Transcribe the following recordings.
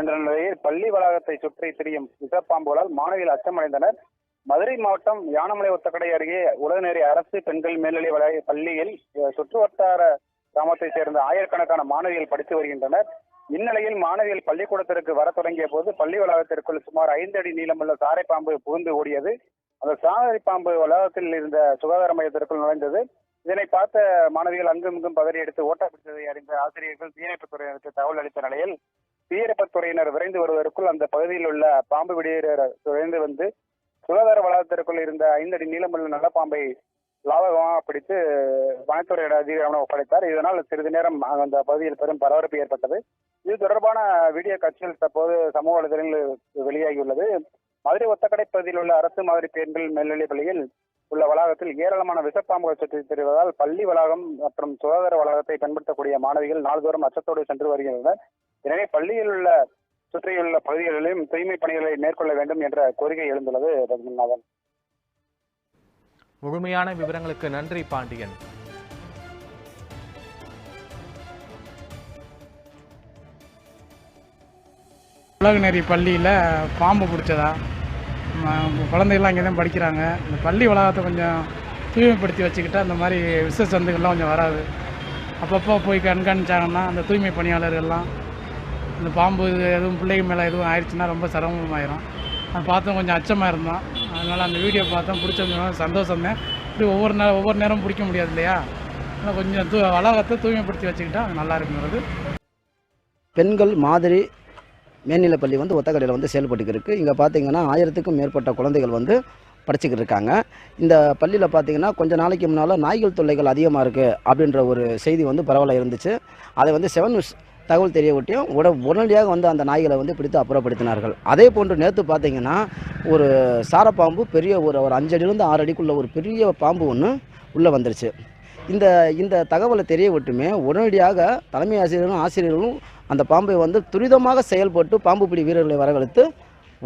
சென்ற நிலையில் பள்ளி வளாகத்தை சுற்றி திரியும் விஷப்பாம்புகளால் மாணவிகள் அச்சமடைந்தனர். மதுரை மாவட்டம் யானமலை ஒத்தக்கடை அருகே உலகநேரி அரசு பெண்கள் மேல்நிலை வளாக பள்ளியில் சுற்றுவட்டார கிராமத்தைச் சேர்ந்த ஆயிரக்கணக்கான மாணவிகள் படித்து வருகின்றனர். இந்நிலையில் மாணவிகள் பள்ளிக்கூடத்திற்கு வர தொடங்கிய போது பள்ளி வளாகத்திற்குள் சுமார் ஐந்து அடி நீளமுள்ள சாரை பாம்பு புகுந்து ஓடியது. அந்த சாரை பாம்பு வளாகத்தில் இருந்த சுகாதார மையத்திற்குள் நுழைந்தது. இதனை பார்த்த மாணவிகள் அங்கும் இங்கும் பதறி எடுத்து ஓட்ட பிடித்ததை அறிந்த ஆசிரியர்கள் தீயணைப்புத் துறையினருக்கு தகவல் அளித்த நிலையில் தீயணைப்புத் துறையினர் விரைந்து வருவதற்குள் அந்த பகுதியில் உள்ள பாம்பு விடுவியர் விரைந்து வந்து சுகாதார வளாகத்திற்குள் இருந்த ஐந்து அடி நீளமுள்ள நல்ல பாம்பை லாபகமாக பிடித்து வனத்துறை அதிகாரம் ஒப்படைத்தார். இதனால் சிறிது நேரம் அந்த பகுதியில் பெரும் பரபரப்பு ஏற்பட்டது. இது தொடர்பான வீடியோ காட்சிகள் தற்போது சமூக வலைதளங்களில் வெளியாகியுள்ளது. மதுரை ஒத்தக்கடை பகுதியில் உள்ள அரசு மாதிரி பெண்கள் மேல்நிலைப் பள்ளியில் உள்ள வளாகத்தில் ஏராளமான விஷப்பாம்புகள் சுற்றி தெரிவதால் பள்ளி வளாகம் மற்றும் சுகாதார வளாகத்தை பயன்படுத்தக்கூடிய மாணவிகள் நாள்தோறும் அச்சத்தோடு சென்று வருகின்றனர். எனவே பள்ளியில் உள்ள சுற்றியுள்ள பகுதிகளிலும் தூய்மை பணிகளை மேற்கொள்ள வேண்டும் என்ற கோரிக்கை எழுந்துள்ளது ரகுநாதன் முழுமையான விவரங்களுக்கு நன்றி பாண்டியன். உலகநெறி பள்ளியில் பாம்பு பிடிச்சதா? குழந்தைகள்லாம் இங்கே தான் படிக்கிறாங்க. இந்த பள்ளி வளாகத்தை கொஞ்சம் தூய்மைப்படுத்தி வச்சுக்கிட்டா அந்த மாதிரி விஷ சந்துகள்லாம் கொஞ்சம் வராது. அப்பப்போ போய் கண்காணிச்சாங்கன்னா அந்த தூய்மை பணியாளர்கள்லாம் இந்த பாம்பு இது எதுவும் பிள்ளைங்க மேலே எதுவும் ஆயிடுச்சுன்னா ரொம்ப சிரமமாயிரும். அதை பார்த்தோம் கொஞ்சம் அச்சமாக இருந்தோம். அதனால் அந்த வீடியோ பார்த்தோம் பிடிச்சிருந்தோம் சந்தோஷம் தான் இப்படி ஒவ்வொரு நேரம் ஒவ்வொரு நேரம் பிடிக்க முடியாது இல்லையா? அதனால் கொஞ்சம் தூ வளாகத்தை தூய்மைப்படுத்தி வச்சுக்கிட்டா நல்லா இருக்குங்கிறது பெண்கள் மாதிரி மேல்நிலைப்பள்ளி வந்து ஒத்தக்கடையில் வந்து செயல்பட்டுக்கு இருக்குது இங்கே பார்த்தீங்கன்னா ஆயிரத்துக்கும் மேற்பட்ட குழந்தைகள் வந்து படிச்சுக்கிட்டு இருக்காங்க. இந்த பள்ளியில் பார்த்தீங்கன்னா கொஞ்ச நாளைக்கு முன்னால் நாய்கள் தொல்லைகள் அதிகமாக இருக்குது அப்படின்ற ஒரு செய்தி வந்து பரவலாக இருந்துச்சு. அதை வந்து செவன் நியூஸ் தகவல் தெரிய ஒட்டியும் உட உடனடியாக வந்து அந்த நாய்களை வந்து பிடித்து அப்புறப்படுத்தினார்கள். அதே போன்று நேற்று பார்த்தீங்கன்னா ஒரு சாரப்பாம்பு பெரிய ஒரு ஒரு அஞ்சடியிலிருந்து ஆறு அடிக்குள்ள ஒரு பெரிய பாம்பு ஒன்று உள்ளே வந்துருச்சு. இந்த இந்த தகவலை தெரிய விட்டுமே உடனடியாக தலைமை ஆசிரியர்களும் ஆசிரியர்களும் அந்த பாம்பை வந்து துரிதமாக செயல்பட்டு பாம்பு பிடி வீரர்களை வரவழைத்து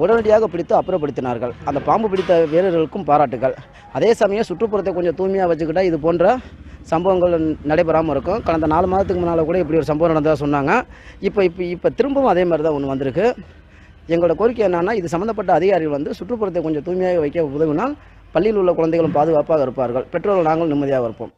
உடனடியாக பிடித்து அப்புறப்படுத்தினார்கள். அந்த பாம்பு பிடித்த வீரர்களுக்கும் பாராட்டுகள். அதே சமயம் சுற்றுப்புறத்தை கொஞ்சம் தூய்மையாக வச்சுக்கிட்டால் இது போன்ற சம்பவங்கள் நடைபெறாமல் இருக்கும். கடந்த நாலு மாதத்துக்கு முன்னால் கூட இப்படி ஒரு சம்பவம் நடந்ததாக சொன்னாங்க. இப்போ இப்போ இப்போ திரும்பவும் அதே மாதிரி தான் ஒன்று வந்திருக்கு. எங்களோட கோரிக்கை என்னென்னா இது சம்மந்தப்பட்ட அதிகாரிகள் வந்து சுற்றுப்புறத்தை கொஞ்சம் தூய்மையாக வைக்க உதவினால் பள்ளியில் உள்ள குழந்தைகளும் பாதுகாப்பாக இருப்பார்கள். பெற்றோர்கள் நாங்கள் நிம்மதியாக இருப்போம்.